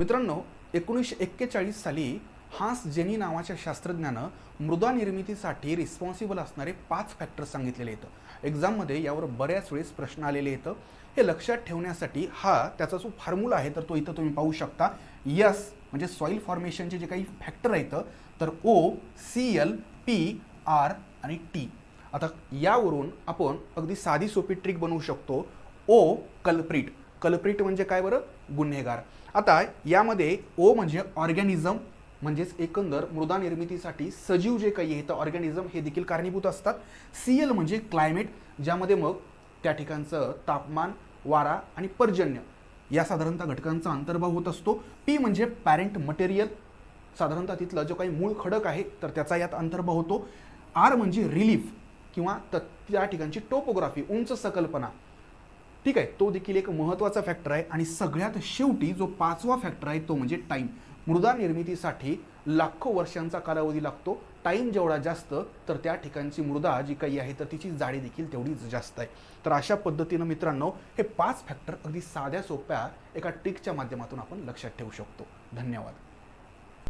मित्रांनो एकोणीसशे एक्केचाळीस साली हास जेनी नावाच्या शास्त्रज्ञानं मृदा निर्मितीसाठी रिस्पॉन्सिबल असणारे पाच फॅक्टर सांगितलेले आहेत. एक्झाममध्ये यावर बऱ्याच वेळेस प्रश्न आलेले आहेत. हे लक्षात ठेवण्यासाठी हा त्याचा जो फॉर्म्युला आहे तर तो इथं तुम्ही पाहू शकता. यस म्हणजे सॉईल फॉर्मेशनचे जे काही फॅक्टर आहेत तर O C L P R आणि टी आता यावरून आपण अगदी साधी सोपी ट्रिक बनवू शकतो. ओ कल्प्रिट कल्प्रिट म्हणजे काय बरं? गुन्हेगार. आता यामध्ये ओ म्हणजे ऑर्गॅनिझम म्हणजेच एकंदर मृदा निर्मितीसाठी सजीव जे काही आहे तर ऑर्गॅनिझम हे देखील कारणीभूत असतात. सी एल म्हणजे क्लायमेट ज्यामध्ये मग त्या ठिकाणचं तापमान वारा आणि पर्जन्य या साधारणतः घटकांचा अंतर्भाव होत असतो. पी म्हणजे पॅरेंट मटेरियल साधारणतः तिथलं जो काही मूळ खडक आहे तर त्याचा यात अंतर्भाव होतो. आर म्हणजे रिलीफ किंवा त- त्या ठिकाणची टोपोग्राफी उंच संकल्पना. ठीक आहे तो देखील एक महत्त्वाचा फॅक्टर आहे. आणि सगळ्यात शेवटी जो पाचवा फॅक्टर आहे तो म्हणजे टाईम मृदा निर्मितीसाठी लाखो वर्षांचा कालावधी लागतो. टाईम जेवढा जास्त तर त्या ठिकाणची मृदा जी काही आहे तर तिची जाडी देखील तेवढीच जास्त आहे. तर अशा पद्धतीनं मित्रांनो हे पाच फॅक्टर अगदी साध्या सोप्या एका ट्रिकच्या माध्यमातून आपण लक्षात ठेवू शकतो. धन्यवाद.